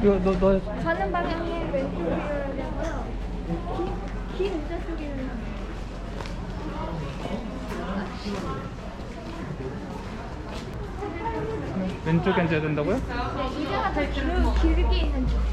이거 너, 너 가는 방향에 왼쪽이라고요. 길, 길 의자 쪽에는 왼쪽에 앉아야 된다고요? 네, 의자가 더 길, 길게 있는 쪽.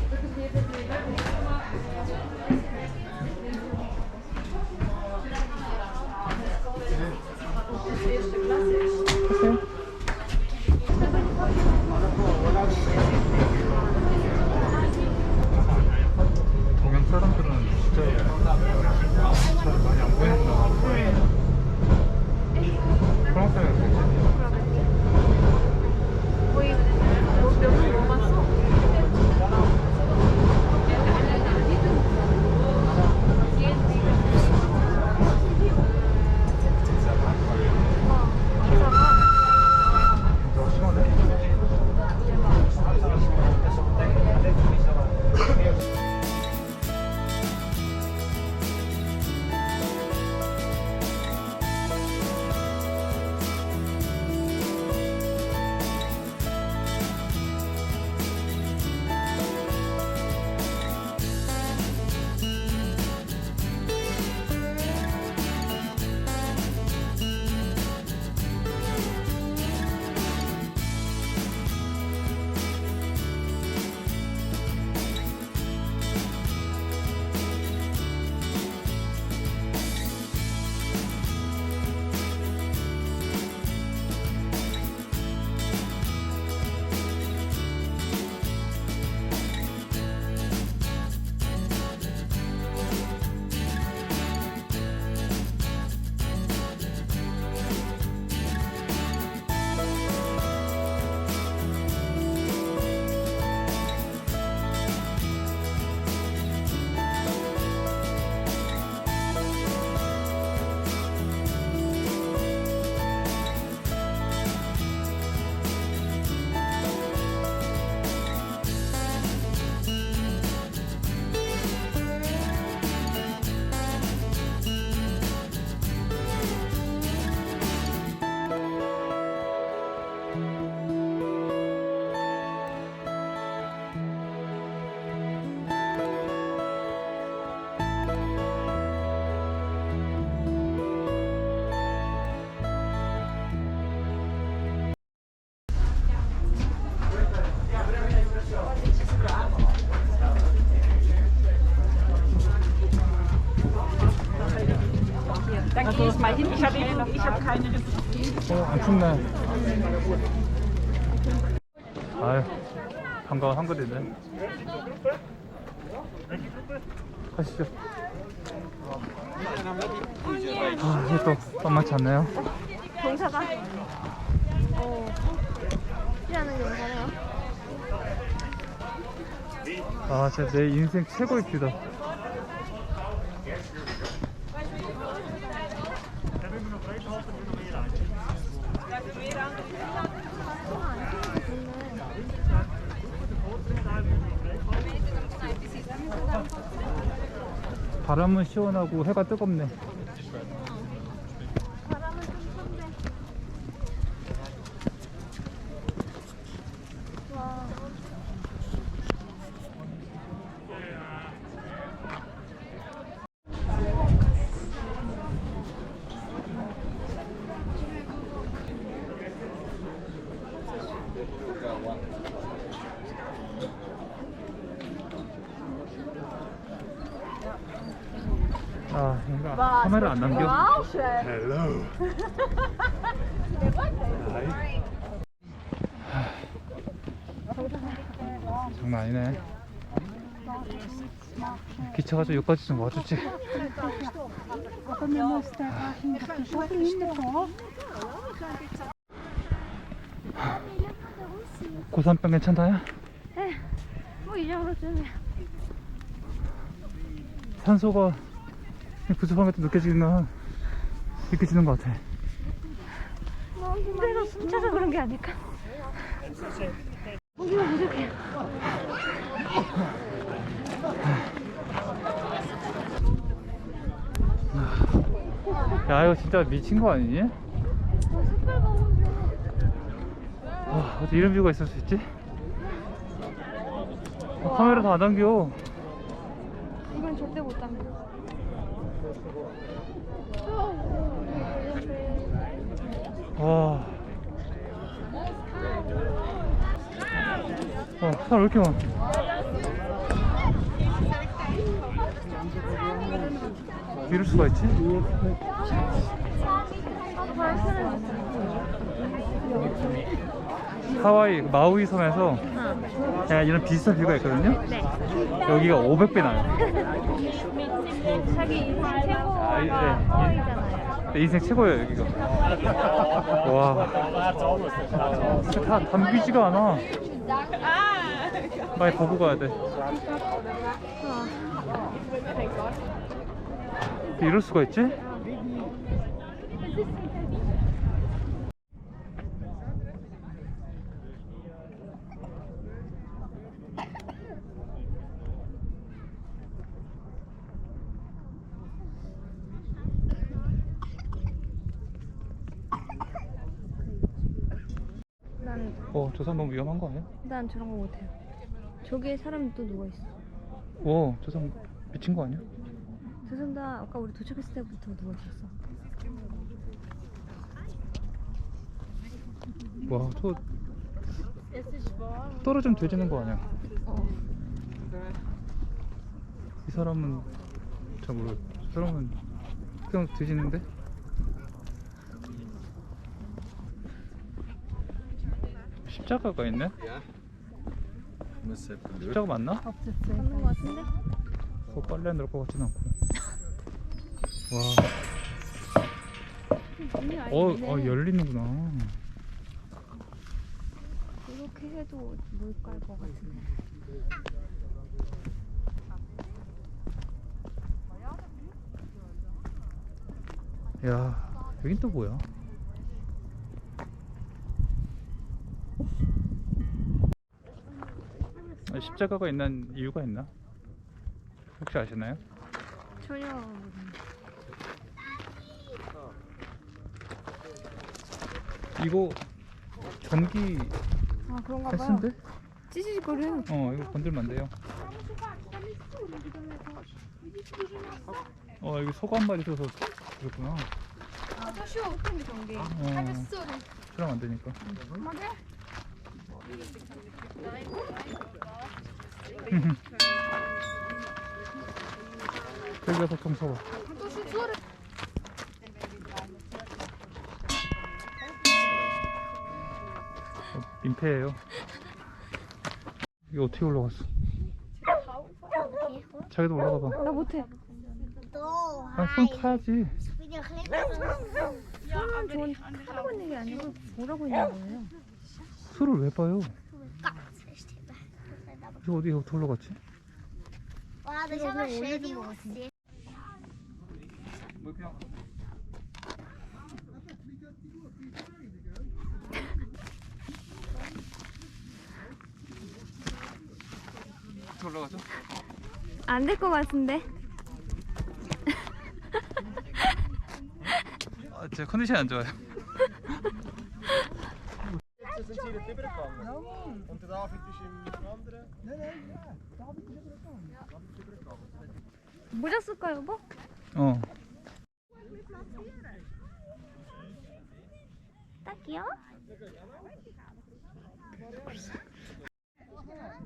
Ich habe habe keine 어, 안 춥네. 아유, 반가운 한글이네. 가시죠. 아, 이게 또 만만치 않네요. 경사가. 어. 피하는 경사네요. 아, 진짜 내 인생 최고의 뷰다. 바람은 시원하고 해가 뜨겁네. 바람은 좀 선데. 와. 아, 뭔가 카메라 안 남겨? 와우, 쉣. 헬로. 장난 아니네. 기차 가지고 여기까지 좀 와주지. 고산병 괜찮나요? 네. 뭐, 이 정도쯤이야. 산소가 부족한 것도 느껴지는 느껴지는 것 같아. 내가 숨차서 그런 게 아닐까? 고기가 부족해. 야 이거 진짜 미친 거 아니니? 어. 와, 어디 이런 뷰가 있을 수 있지? 카메라 다 안 당겨. 이건 절대 못 담겨. 와. 와, 사람 왜 이렇게 많아? 이럴 수가 있지? 하와이 마우이 섬에서 약간 이런 비슷한 뷰가 있거든요. 네. 여기가 500배 나요. 자기 인생 아, 네. 최고가. 내 인생 최고예요 여기가. 와. 다 담기지가 않아. 많이 보고 가야 돼. 이럴 수가 있지? 어, 저 사람 너무 위험한 거 아니야? 난 저런 거 못해요. 저기에 사람이 또 누워있어. 오, 저 사람 미친 거 아니야? 저 사람 다 아까 우리 도착했을 때부터 누워있었어. 와, 저 떨어지면 되지는 거 아니야? 어. 이 사람은 잘 모르. 저 사람은 그냥 뒤지는데? 십자가가 있네? 십자가 맞나? 맞는 거 같은데? 어, 빨래 넣을 것 같진 않고. 문이 와, 어. 어 열리는구나. 이렇게 해도 못 갈 것 같은데. 야, 여긴 또 뭐야? 십자가가 있는 이유가 있나? 혹시 아시나요? 전혀. 이거 전기 아 그런가 봐요. 패스인데? 찌질거려. 어, 이거 건들면 안 돼요. 어, 여기 소가 한 마리 있어서 그렇구나. 어, 수령 안 되니까. 여기가 보통 소가. 어, 민폐예요. 이거 어떻게 올라갔어? 자기도 올라가 봐. 나 못해. 아, 손 타야지. 손은 좋은 하고 있는 게 아니고 뭐라고 있는 거예요? 술을 왜 봐요? 이거 어디 er zijn nog shady ones. 뭐 그냥 어떻게 올라가죠? 안 될 것 같은데. 아, 제 컨디션이 안 좋아요. In den Tiber gegangen? Und der David ist im anderen? Nein, nein, ja. David ist übergegangen. David ist übergegangen. 모자 쓸까 여보? 어. 딱이요?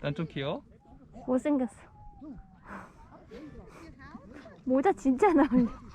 난 좀 귀여워? 못생겼어. 모자 진짜 나 어울려.